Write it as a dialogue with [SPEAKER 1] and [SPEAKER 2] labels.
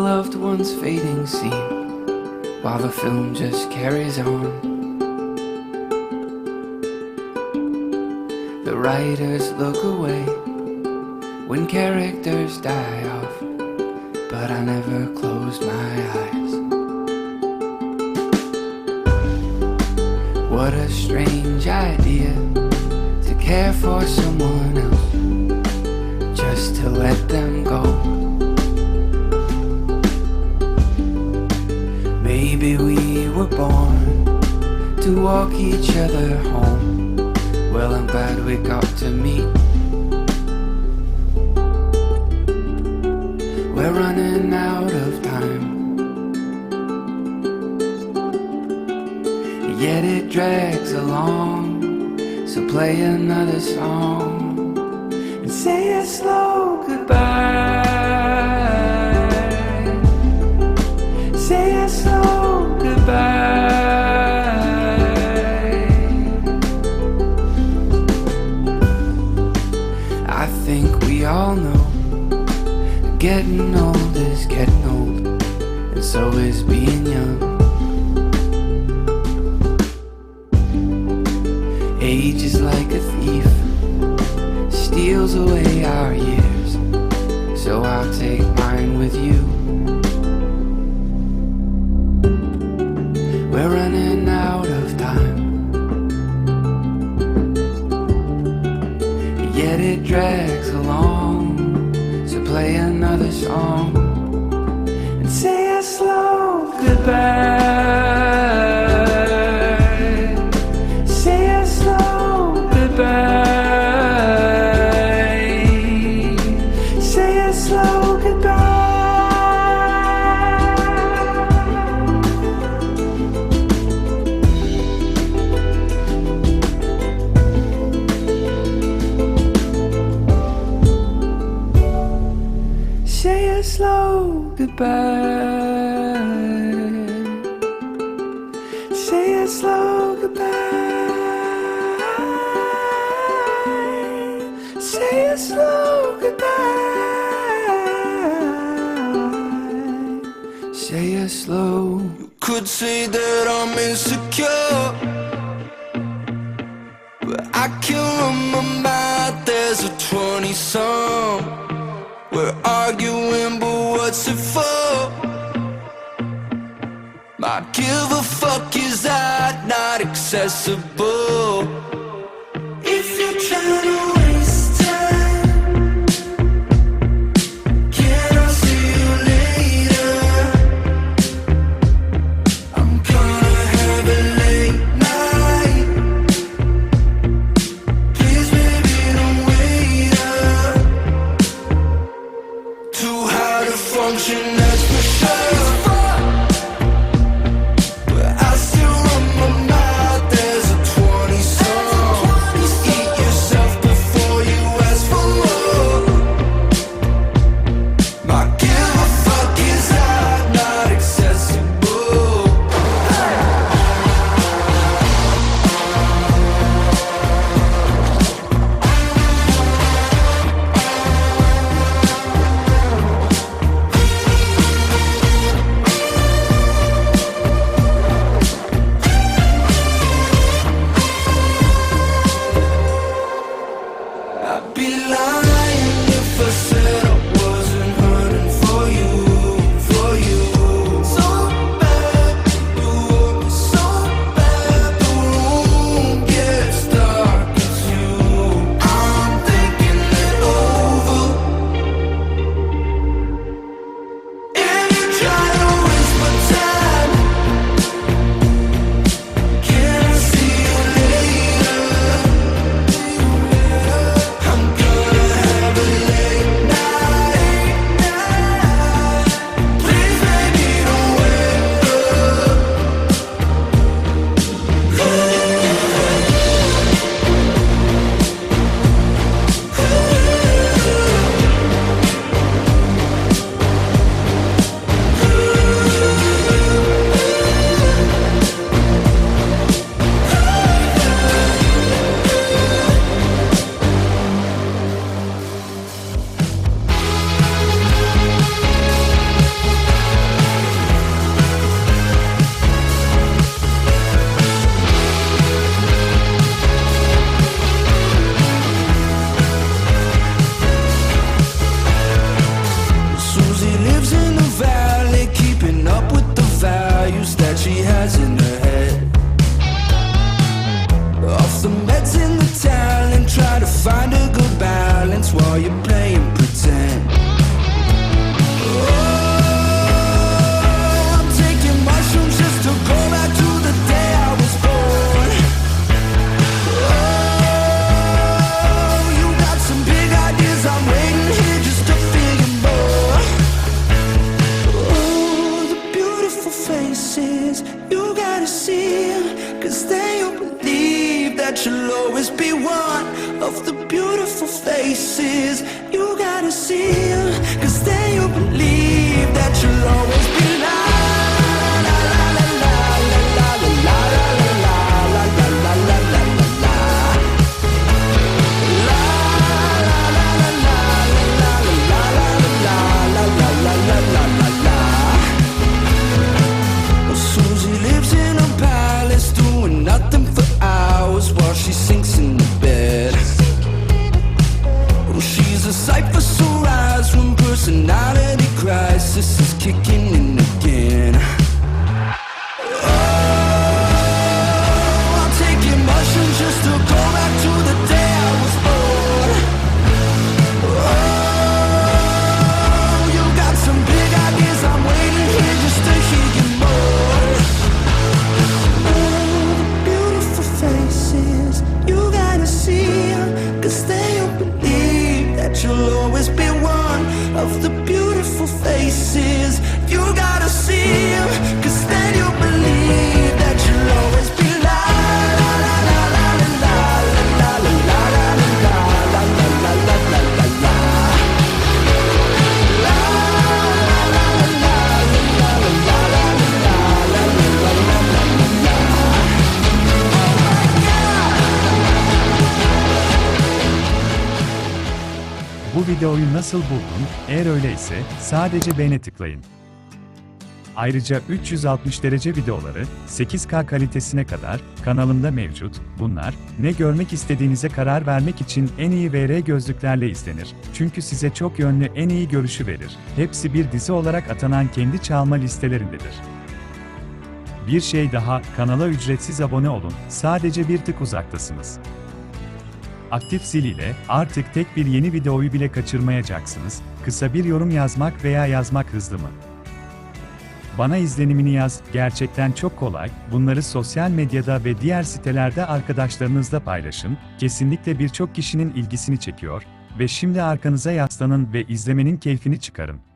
[SPEAKER 1] loved one's fading scene while the film just carries on. The writers look away when characters die off, but I never close my eyes. What a strange idea to care for someone else, just to let them go. Maybe we were born to walk each other home. Well, I'm glad we got to meet. We're running out of time. Yet it drags along. So play another song and say a slow goodbye. Age is like a thief, steals away our years. So I'll take mine with you. We're running out of time. Yet it drags along. So play another song and say a slow goodbye. Goodbye. Say a slow goodbye. Say a slow goodbye. Say a slow. You
[SPEAKER 2] could say that I'm insecure, but I can't mouth. There's a twenty-some. We're arguing, it for? My give a fuck is that not accessible? To function, that you'll always be one of the beautiful faces. You gotta see cause then you believe that you'll always be of the beautiful faces.
[SPEAKER 3] Videoyu nasıl buldun? Eğer öyleyse sadece beğene tıklayın. Ayrıca 360 derece videoları 8K kalitesine kadar kanalımda mevcut. Bunlar ne görmek istediğinize karar vermek için en iyi VR gözlüklerle izlenir. Çünkü size çok yönlü en iyi görüşü verir. Hepsi bir dizi olarak atanan kendi çalma listelerindedir. Bir şey daha, kanala ücretsiz abone olun. Sadece bir tık uzaktasınız. Aktif zil ile artık tek bir yeni videoyu bile kaçırmayacaksınız. Kısa bir yorum yazmak veya yazmak hızlı mı? Bana izlenimini yaz. Gerçekten çok kolay. Bunları sosyal medyada ve diğer sitelerde arkadaşlarınızla paylaşın. Kesinlikle birçok kişinin ilgisini çekiyor ve şimdi arkanıza yaslanın ve izlemenin keyfini çıkarın.